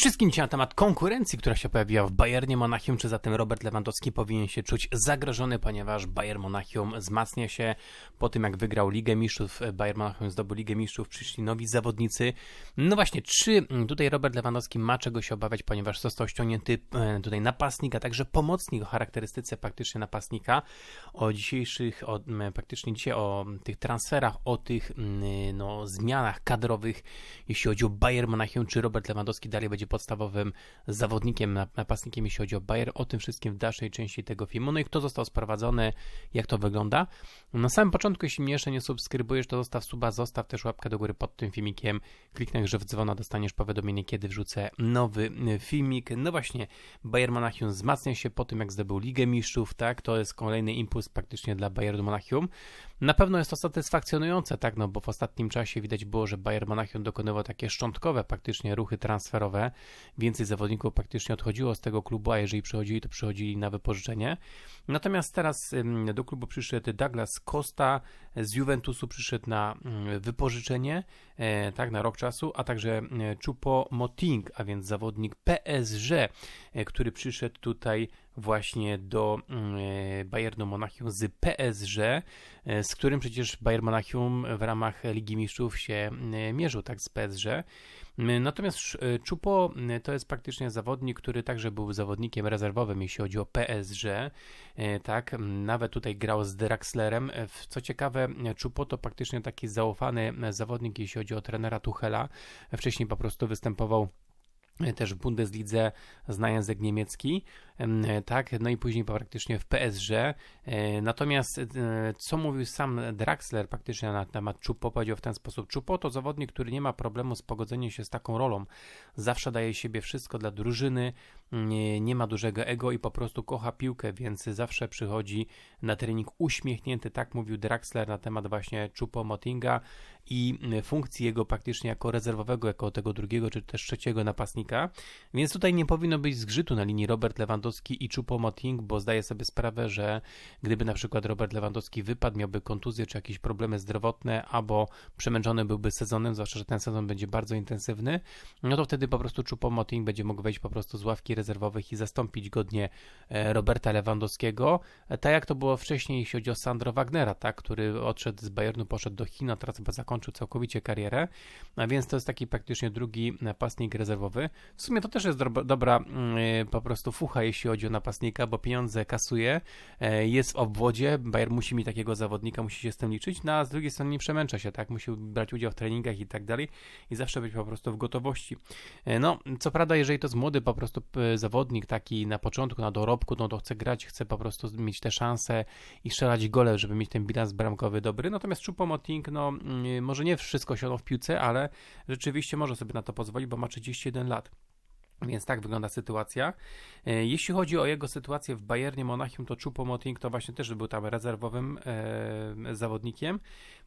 Wszystkim, dzisiaj na temat konkurencji, która się pojawiła w Bayernie Monachium, czy zatem Robert Lewandowski powinien się czuć zagrożony, ponieważ Bayern Monachium wzmacnia się po tym, jak wygrał Ligę Mistrzów, Bayern Monachium zdobył Ligę Mistrzów, przyszli nowi zawodnicy. No właśnie, czy tutaj Robert Lewandowski ma czego się obawiać, ponieważ został ściągnięty e, tutaj napastnik, a także pomocnik o charakterystyce praktycznie napastnika. O dzisiejszych, o, praktycznie dzisiaj o tych transferach, o tych no, zmianach kadrowych, jeśli chodzi o Bayern Monachium, czy Robert Lewandowski dalej będzie podstawowym zawodnikiem, napastnikiem, jeśli chodzi o Bayer. O tym wszystkim w dalszej części tego filmu. No i kto został sprowadzony, jak to wygląda. Na samym początku, jeśli mnie jeszcze nie subskrybujesz, to zostaw suba, zostaw też łapkę do góry pod tym filmikiem. Kliknij że w dzwona, dostaniesz powiadomienie, kiedy wrzucę nowy y, filmik. No właśnie, Bayern Monachium wzmacnia się po tym, jak zdobył Ligę Mistrzów, tak? To jest kolejny impuls praktycznie dla Bayernu Monachium. Na pewno jest to satysfakcjonujące, tak? No bo w ostatnim czasie widać było, że Bayern Monachium dokonywał takie szczątkowe praktycznie ruchy transferowe Więcej zawodników praktycznie odchodziło z tego klubu, a jeżeli przychodzili, to przychodzili na wypożyczenie. Natomiast teraz do klubu przyszedł Douglas Costa, z Juventusu przyszedł na wypożyczenie, e, tak, na rok czasu, a także Chupo Moting, a więc zawodnik PSG, e, który przyszedł tutaj właśnie do e, Bayernu Monachium z PSG, z którym przecież Bayern Monachium w ramach Ligi Mistrzów się mierzył, tak, z PSG. Natomiast Chupo to jest praktycznie zawodnik, który także był zawodnikiem rezerwowym, jeśli chodzi o PSG, tak, nawet tutaj grał z Draxlerem. Co ciekawe, Chupo to praktycznie taki zaufany zawodnik, jeśli chodzi o trenera Tuchela. Wcześniej po prostu występował też w Bundeslidze zna język niemiecki, tak, no i później praktycznie w PSG. E, natomiast e, co mówił sam Draxler praktycznie na temat Chupo, powiedział w ten sposób, Chupo to zawodnik, który nie ma problemu z pogodzeniem się z taką rolą, zawsze daje siebie wszystko dla drużyny, nie, ma dużego ego i po prostu kocha piłkę, więc zawsze przychodzi na trening uśmiechnięty, tak mówił Draxler na temat właśnie Chupo Motinga i funkcji jego praktycznie jako rezerwowego, jako tego drugiego czy też trzeciego napastnika, więc tutaj nie powinno być zgrzytu na linii Robert Lewandowski i Choupo-Moting, bo zdaję sobie sprawę, że gdyby na przykład Robert Lewandowski wypadł, miałby kontuzję czy jakieś problemy zdrowotne, albo przemęczony byłby sezonem, zwłaszcza, że ten sezon będzie bardzo intensywny, no to wtedy po prostu Choupo-Moting będzie mógł wejść po prostu z ławki rezerwowych i zastąpić godnie e, Roberta Lewandowskiego, tak jak to było wcześniej, jeśli chodzi o Sandro Wagnera, tak, który odszedł z Bayernu, poszedł do Chin, a teraz chyba zakończył całkowicie karierę, a więc to jest taki praktycznie drugi napastnik rezerwowy. W sumie to też jest dobra mm, e, po prostu fucha, jeśli chodzi o napastnika, bo pieniądze kasuje, jest w obwodzie, Bayern musi mieć takiego zawodnika, musi się z tym liczyć, no a z drugiej strony nie przemęcza się, tak, musi brać udział w treningach i tak dalej i zawsze być po prostu w gotowości. No, co prawda, jeżeli to jest młody po prostu zawodnik taki na początku, na dorobku, no to chce grać, chce po prostu mieć te szanse i strzelać gole, żeby mieć ten bilans bramkowy dobry. Natomiast Choupo-Moting, no mm, może nie wszystko osiągnął w piłce, ale rzeczywiście może sobie na to pozwolić, bo ma 31 lat. Więc tak wygląda sytuacja. E, jeśli chodzi o jego sytuację w Bayernie Monachium, to Choupo-Moting to właśnie też był tam rezerwowym e, zawodnikiem.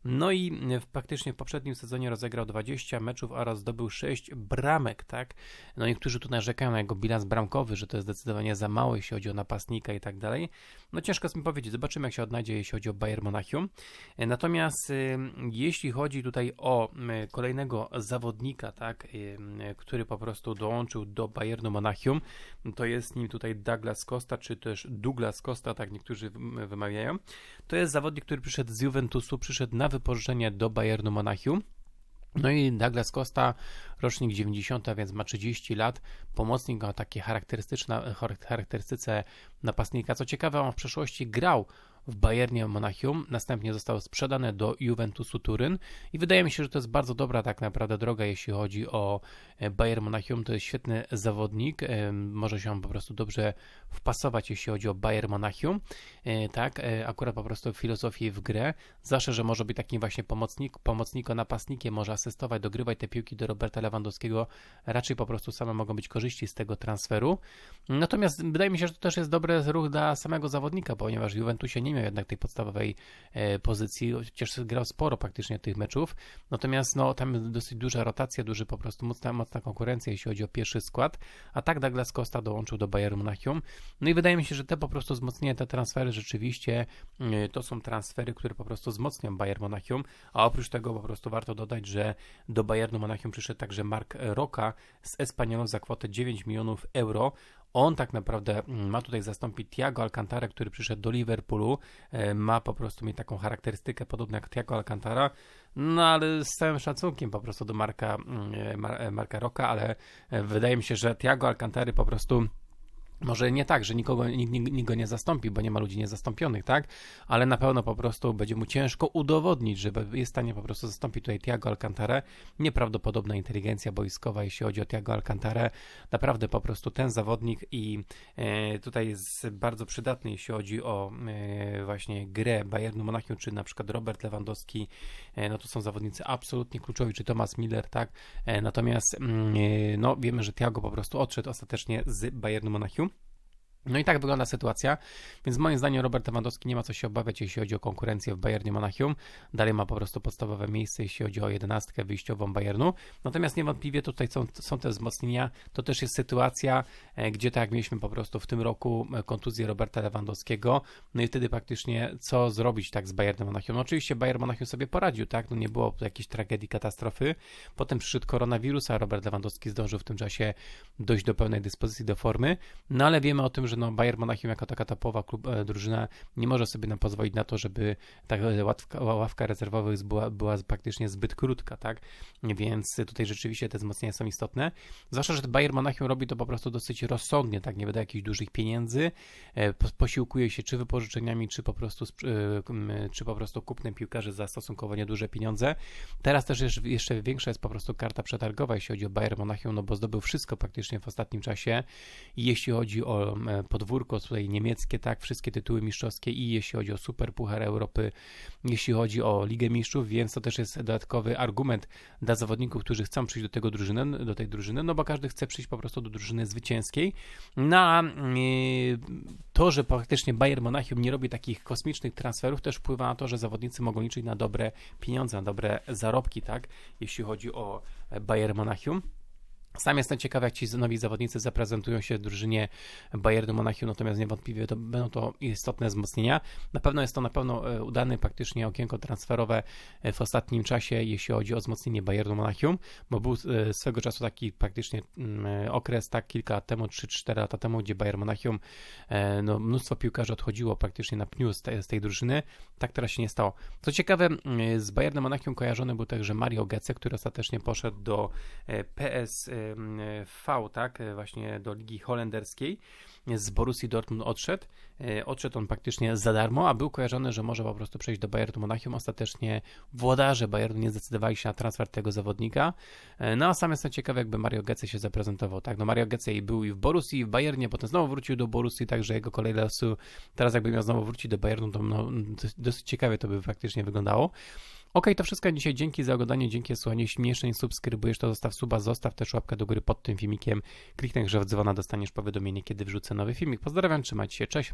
No i w, praktycznie w poprzednim sezonie rozegrał 20 meczów oraz zdobył 6 bramek, tak? No niektórzy tu narzekają na jego bilans bramkowy, że to jest zdecydowanie za mało, jeśli chodzi o napastnika i tak dalej. No ciężko jest mi powiedzieć, zobaczymy jak się odnajdzie, jeśli chodzi o Bayern Monachium. E, natomiast e, jeśli chodzi tutaj o kolejnego zawodnika, tak, e, który po prostu dołączył do Bayernu Monachium, to jest nim tutaj Douglas Costa, czy też Douglas Costa, tak niektórzy wymawiają. To jest zawodnik, który przyszedł z Juventusu, przyszedł na wypożyczenie do Bayernu Monachium. No i Douglas Costa, rocznik 90, więc ma 30 lat, pomocnik o takiej charakterystyczne, charakterystyce napastnika. Co ciekawe, on w przeszłości grał w Bayernie Monachium, następnie został sprzedany do Juventusu Turyn. I wydaje mi się, że to jest bardzo dobra tak naprawdę droga, jeśli chodzi o e, Bayern Monachium, to jest świetny zawodnik, e, może się on po prostu dobrze wpasować, jeśli chodzi o Bayern Monachium, e, tak, akurat po prostu filozofię w grę, zawsze, że może być takim właśnie pomocnik, pomocniko-napastnikiem, może asystować, dogrywać te piłki do Roberta Lewandowskiego, raczej po prostu same mogą być korzyści z tego transferu, natomiast wydaje mi się, że to też jest dobry ruch dla samego zawodnika, ponieważ Juventusie nie miał jednak tej podstawowej e, pozycji, chociaż grał sporo praktycznie tych meczów. Natomiast no, tam jest dosyć duża rotacja, duży po prostu mocna, mocna konkurencja, jeśli chodzi o pierwszy skład. A tak Douglas Costa dołączył do Bayernu Monachium. No i wydaje mi się, że te po prostu wzmocnienia, te transfery rzeczywiście e, to są transfery, które po prostu wzmocnią Bayern Monachium. A oprócz tego po prostu warto dodać, że do Bayernu Monachium przyszedł także Mark Roca z Espanyolą za kwotę 9 milionów euro. On tak naprawdę mm, ma tutaj zastąpić Thiago Alcantara, który przyszedł do Liverpoolu. E, ma po prostu mieć taką charakterystykę podobną jak Thiago Alcantara. No ale z całym szacunkiem po prostu do Marka, mm, Mar Marka Roka, ale e, wydaje mi się, że Thiago Alcantary po prostu może nie tak, że nikogo, nikt, nikt go nie zastąpi, bo nie ma ludzi niezastąpionych, tak? Ale na pewno po prostu będzie mu ciężko udowodnić, że jest w stanie po prostu zastąpić tutaj Tiago Alcantarę. Nieprawdopodobna inteligencja boiskowa, jeśli chodzi o Tiago Alcantarę. Naprawdę po prostu ten zawodnik i e, tutaj jest bardzo przydatny, jeśli chodzi o e, właśnie grę Bayernu Monachium, czy na przykład Robert Lewandowski, e, no to są zawodnicy absolutnie kluczowi, czy Thomas Miller, tak? Natomiast mm, no wiemy, że Tiago po prostu odszedł ostatecznie z Bayernu Monachium. No i tak wygląda sytuacja, więc moim zdaniem Robert Lewandowski nie ma co się obawiać, jeśli chodzi o konkurencję w Bayernie Monachium. Dalej ma po prostu podstawowe miejsce, jeśli chodzi o jedenastkę wyjściową Bayernu. Natomiast niewątpliwie tutaj są, są te wzmocnienia. To też jest sytuacja, e, gdzie tak jak mieliśmy po prostu w tym roku e, kontuzję Roberta Lewandowskiego. No i wtedy praktycznie co zrobić tak z Bayernem Monachium? No oczywiście Bayern Monachium sobie poradził, tak? No nie było jakiejś tragedii, katastrofy. Potem przyszedł koronawirus, a Robert Lewandowski zdążył w tym czasie dojść do pełnej dyspozycji, do formy. No ale wiemy o tym, że no Bayern Monachium jako taka topowa klub, e, drużyna nie może sobie nam pozwolić na to, żeby ta ławka, ławka rezerwowych była, była praktycznie zbyt krótka, tak? Więc tutaj rzeczywiście te wzmocnienia są istotne. Zwłaszcza, że Bayern Monachium robi to po prostu dosyć rozsądnie, tak? Nie wyda jakichś dużych pieniędzy, e, posiłkuje się czy wypożyczeniami, czy po prostu, e, czy po prostu kupnem piłkarzy za stosunkowo nieduże pieniądze. Teraz też jeszcze większa jest po prostu karta przetargowa, jeśli chodzi o Bayern Monachium, no bo zdobył wszystko praktycznie w ostatnim czasie i jeśli chodzi o podwórko tutaj niemieckie, tak, wszystkie tytuły mistrzowskie i jeśli chodzi o Super Puchar Europy, jeśli chodzi o Ligę Mistrzów, więc to też jest dodatkowy argument dla zawodników, którzy chcą przyjść do tego drużyny, do tej drużyny, no bo każdy chce przyjść po prostu do drużyny zwycięskiej. Na no, to, że praktycznie Bayern Monachium nie robi takich kosmicznych transferów, też wpływa na to, że zawodnicy mogą liczyć na dobre pieniądze, na dobre zarobki, tak, jeśli chodzi o Bayern Monachium. Sam jestem ciekawy, jak ci nowi zawodnicy zaprezentują się drużynie Bayernu Monachium, natomiast niewątpliwie to będą to istotne wzmocnienia. Na pewno jest to na pewno e, udane praktycznie okienko transferowe e, w ostatnim czasie, jeśli chodzi o wzmocnienie Bayernu Monachium, bo był e, swego czasu taki praktycznie mm, okres, tak kilka lat temu, 3-4 lata temu, gdzie Bayern Monachium, no, mnóstwo piłkarzy odchodziło praktycznie na pniu z tej, z tej drużyny. Tak teraz się nie stało. Co ciekawe, z Bayernem Monachium kojarzony był także Mario Götze, który ostatecznie poszedł do PS V, tak, właśnie do ligi holenderskiej z Borussii Dortmund odszedł. E, odszedł on praktycznie za darmo, a był kojarzony, że może po prostu przejść do Bayernu Monachium. Ostatecznie włodarze Bayernu nie zdecydowali się na transfer tego zawodnika. E, no a sam jestem ciekawy, jakby Mario Götze się zaprezentował. Tak, no Mario Götze był i w Borussii, i w Bayernie, potem znowu wrócił do Borussii, także jego kolej losu teraz jakby miał znowu wrócić do Bayernu, to no, dosyć ciekawie to by faktycznie wyglądało. Ok, to wszystko dzisiaj. Dzięki za oglądanie, dzięki za słuchanie. Jeśli nie subskrybujesz, to zostaw suba, zostaw też łapkę do góry pod tym filmikiem. Kliknij grze w dzwona, dostaniesz powiadomienie, kiedy wrzucę nowy filmik. Pozdrawiam, trzymajcie się, cześć.